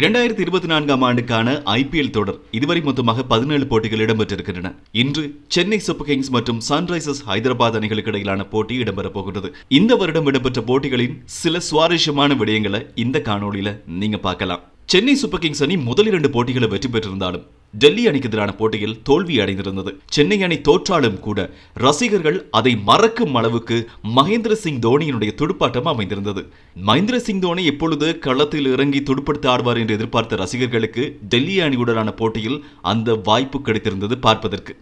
இரண்டாயிரத்தி இருபத்தி நான்காம் ஆண்டுக்கான ஐபிஎல் தொடர் இதுவரை மொத்தமாக பதினேழு போட்டிகள் இடம்பெற்றிருக்கின்றன. இன்று சென்னை சூப்பர் கிங்ஸ் மற்றும் சன்ரைசர்ஸ் ஹைதராபாத் அணிகளுக்கு இடையிலான போட்டி இடம்பெறப் போகிறது இந்த வருடம் இடம்பெற்ற போட்டிகளின் சில சுவாரஸ்யமான விடயங்களை இந்த காணொளியில நீங்க பார்க்கலாம். சென்னை சூப்பர் கிங்ஸ் அணி முதல் இரண்டு போட்டிகளை வெற்றி பெற்றிருந்தாலும் டெல்லி அணிக்கு எதிரான போட்டியில் தோல்வி அடைந்திருந்தது. சென்னை அணி தோற்றாலும் கூட ரசிகர்கள் அதை மறக்கும் அளவுக்கு மகேந்திர சிங் தோனியினுடைய துடுப்பாட்டம் அமைந்திருந்தது. மகேந்திர சிங் தோனி எப்பொழுது களத்தில் இறங்கி துடுப்படுத்த ஆடுவார் என்று எதிர்பார்த்த ரசிகர்களுக்கு டெல்லி அணியுடனான போட்டியில் அந்த வாய்ப்பு கிடைத்திருந்தது பார்ப்பதற்கு.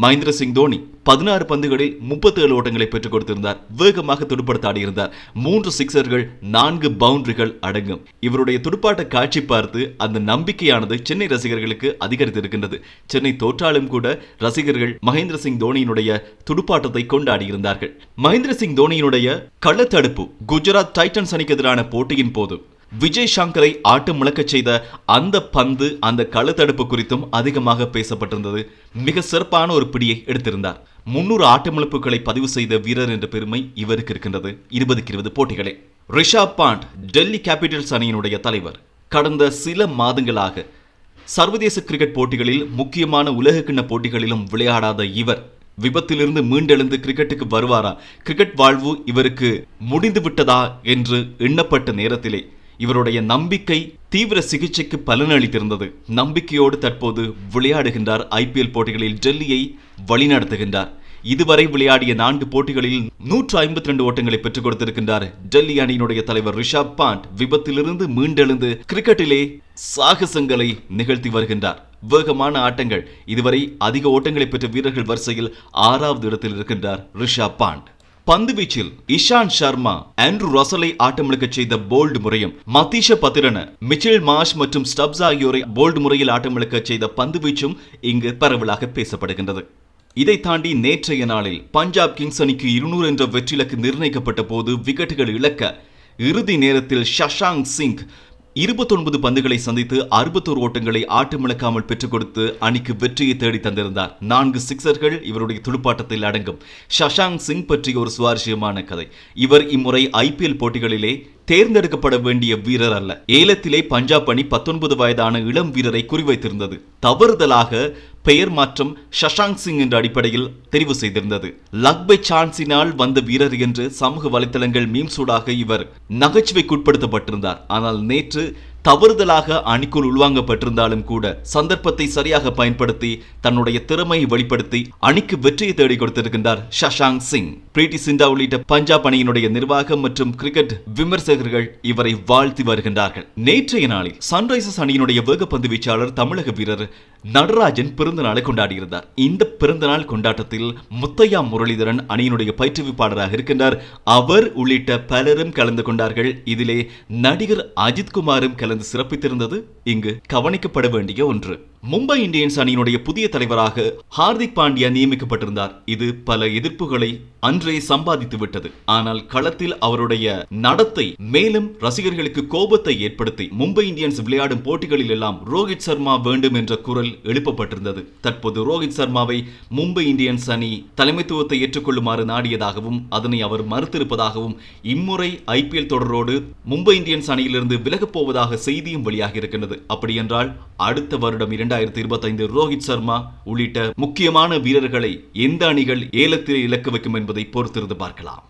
மகேந்திர சிங் தோனி பதினாறு பந்துகளில் முப்பத்தி ஏழு ஓட்டங்களை பெற்றுக் கொடுத்திருந்தார். வேகமாக துடுப்படுத்த ஆடியிருந்தார். மூன்று சிக்சர்கள் நான்கு பவுண்டரிகள் அடங்கும். இவருடைய துடுப்பாட்ட காட்சி பார்த்து அந்த நம்பிக்கையானது சென்னை ரசிகர்களுக்கு அதிகரித்திருக்கின்றது. சென்னை தோற்றாலும் கூட ரசிகர்கள் மகேந்திர சிங் தோனியினுடைய துடுப்பாட்டத்தை கொண்டாடியிருந்தார்கள். மகேந்திர சிங் தோனியினுடைய கள்ளத்தடுப்பு குஜராத் டைட்டன்ஸ் அணிக்கு எதிரான போட்டியின் போது விஜய் சங்கரை ஆட்டம் முழக்கச் செய்த அந்த பந்து அந்த களத்தடுப்பு குறித்தும் அதிகமாக பேசப்பட்டிருந்தது. மிக சிறப்பான ஒரு பிடியை எடுத்திருந்தார். முன்னூறு ஆட்டமிழப்புகளை பதிவு செய்த வீரர் என்ற பெருமை இவருக்கு இருக்கின்றது. இருபதுக்கு இருபது போட்டிகளே. ரிஷாப் பாண்ட் டெல்லி கேபிட்டல்ஸ் அணியினுடைய தலைவர். கடந்த சில மாதங்களாக சர்வதேச கிரிக்கெட் போட்டிகளில் முக்கியமான உலகக்கிண்ண போட்டிகளிலும் விளையாடாத இவர் விபத்திலிருந்து மீண்டெழுந்து கிரிக்கெட்டுக்கு வருவாரா? கிரிக்கெட் வாழ்வு இவருக்கு முடிந்து விட்டதா என்று எண்ணப்பட்ட நேரத்திலே இவருடைய நம்பிக்கை தீவிர சிகிச்சைக்கு பலனளித்திருந்தது. நம்பிக்கையோடு தற்போது விளையாடுகின்றார் ஐபிஎல் போட்டிகளில் டெல்லியை வழிநடத்துகின்றார். இதுவரை விளையாடிய நான்கு போட்டிகளில் நூற்று ஐம்பத்தி ரெண்டு ஓட்டங்களை பெற்றுக் கொடுத்திருக்கின்றார் டெல்லி அணியினுடைய தலைவர் ரிஷாப் பாண்ட் விபத்திலிருந்து மீண்டெழுந்து கிரிக்கெட்டிலே சாகசங்களை நிகழ்த்தி வருகின்றார். வேகமான ஆட்டங்கள். இதுவரை அதிக ஓட்டங்களை பெற்ற வீரர்கள் வரிசையில் ஆறாவது இடத்தில் இருக்கின்றார் ரிஷாப் பாண்ட் பந்து வீச்சில் இஷாந்த் சர்மா ஆண்ட்ரூ ரசலை ஆட்டமிழக்கச் செய்த போல்டு முறையும் மதீஷ பத்திரன மிச்சில் மாஷ் மற்றும் ஸ்டப்ஸ் ஆகியோரை போல்டு முறையில் ஆட்டமிழக்கச் செய்த பந்து வீச்சும் இங்கு பரவலாக பேசப்படுகின்றது. இதை தாண்டி நேற்றைய நாளில் பஞ்சாப் கிங்ஸ் அணிக்கு இருநூறு என்ற வெற்றிலக்கு நிர்ணயிக்கப்பட்ட போது விக்கெட்டுகள் இழக்க இறுதி நேரத்தில் ஷஷாங் சிங் இருபத்தொன்பது பந்துகளை சந்தித்து அறுபத்தோரு ஓட்டங்களை ஆட்டமிழக்காமல் பெற்றுக் கொடுத்து அணிக்கு வெற்றியை தேடி தந்திருந்தார். நான்கு சிக்சர்கள் இவருடைய துடுப்பாட்டத்தில் அடங்கும். ஷஷாங் சிங் பற்றிய ஒரு சுவாரஸ்யமான கதை. இவர் இம்முறை ஐபிஎல் போட்டிகளிலே தேர்ந்தெடுக்கப்பட வேண்டிய வீரர் அல்ல. ஏலத்திலே பஞ்சாப் அணி பத்தொன்பது வயதான இளம் வீரரை குறிவைத்திருந்தது. தவறுதலாக பெயர் மாற்றம் ஷஷாங் சிங் என்ற அடிப்படையில் தெரிவு செய்திருந்தது. லக்பை சான்ஸினால் வந்த வீரர் என்று சமூக வலைதளங்கள் மீம்சூடாக இவர் நகைச்சுவைக்குட்படுத்தப்பட்டிருந்தார் ஆனால் நேற்று தவறுதலாக அணிக்குள் உள்வாங்கப்பட்டிருந்தாலும் கூட சந்தர்ப்பத்தை சரியாக பயன்படுத்தி தன்னுடைய திறமையை வெளிப்படுத்தி அணிக்கு வெற்றியை தேடி கொடுத்திருக்கின்றார் ஷஷாங் சிங். பிரீட்டி சிண்டா உள்ளிட்ட பஞ்சாப் அணியினுடைய நிர்வாகம் மற்றும் கிரிக்கெட் விமர்சகர்கள் இவரை வாழ்த்தி வருகின்றார்கள். நேற்றைய நாளில் சன்ரைசர்ஸ் அணியினுடைய வேகப்பந்து வீச்சாளர் தமிழக வீரர் நடராஜன் பிறந்த நாளை கொண்டாடியிருந்தார். இந்த பிறந்த நாள் கொண்டாட்டத்தில் முத்தையா முரளிதரன் அணியினுடைய பயிற்றுவிப்பாளராக இருக்கின்றார். அவர் உள்ளிட்ட பலரும் கலந்து கொண்டார்கள். இதிலே நடிகர் அஜித்குமாரும் கலந்து சிறப்பித்திருந்தது. இங்கு கவனிக்கப்பட வேண்டிய ஒன்று. மும்பை இந்தியன்ஸ் அணியினுடைய புதிய தலைவராக ஹார்திக் பாண்டியா நியமிக்கப்பட்டிருந்தார். இது பல எதிர்ப்புகளை அன்றே சம்பாதித்து விட்டது. ஆனால் களத்தில் அவருடைய நடத்தை மேலும் ரசிகர்களுக்கு கோபத்தை ஏற்படுத்தி மும்பை இந்தியன்ஸ் விளையாடும் போட்டிகளில் எல்லாம் ரோஹித் சர்மா வேண்டும் என்ற குரல் எழுப்பப்பட்டிருந்தது. தற்போது ரோஹித் சர்மாவை மும்பை இந்தியன்ஸ் அணி தலைமைத்துவத்தை ஏற்றுக்கொள்ளுமாறு நாடியதாகவும் அதனை அவர் மறுத்திருப்பதாகவும் இம்முறை ஐபிஎல் தொடரோடு மும்பை இந்தியன்ஸ் அணியிலிருந்து விலகப் போவதாக செய்தியும் வெளியாகி இருக்கின்றது அப்படியென்றால் அடுத்த வருடம் இரண்டு இரண்டாயிரத்தி இருபத்தைந்து ரோஹித் சர்மா உள்ளிட்ட முக்கியமான வீரர்களை எந்த அணிகள் ஏலத்தில் இலக்கு வைக்கும் என்பதை பொறுத்திருந்து பார்க்கலாம்.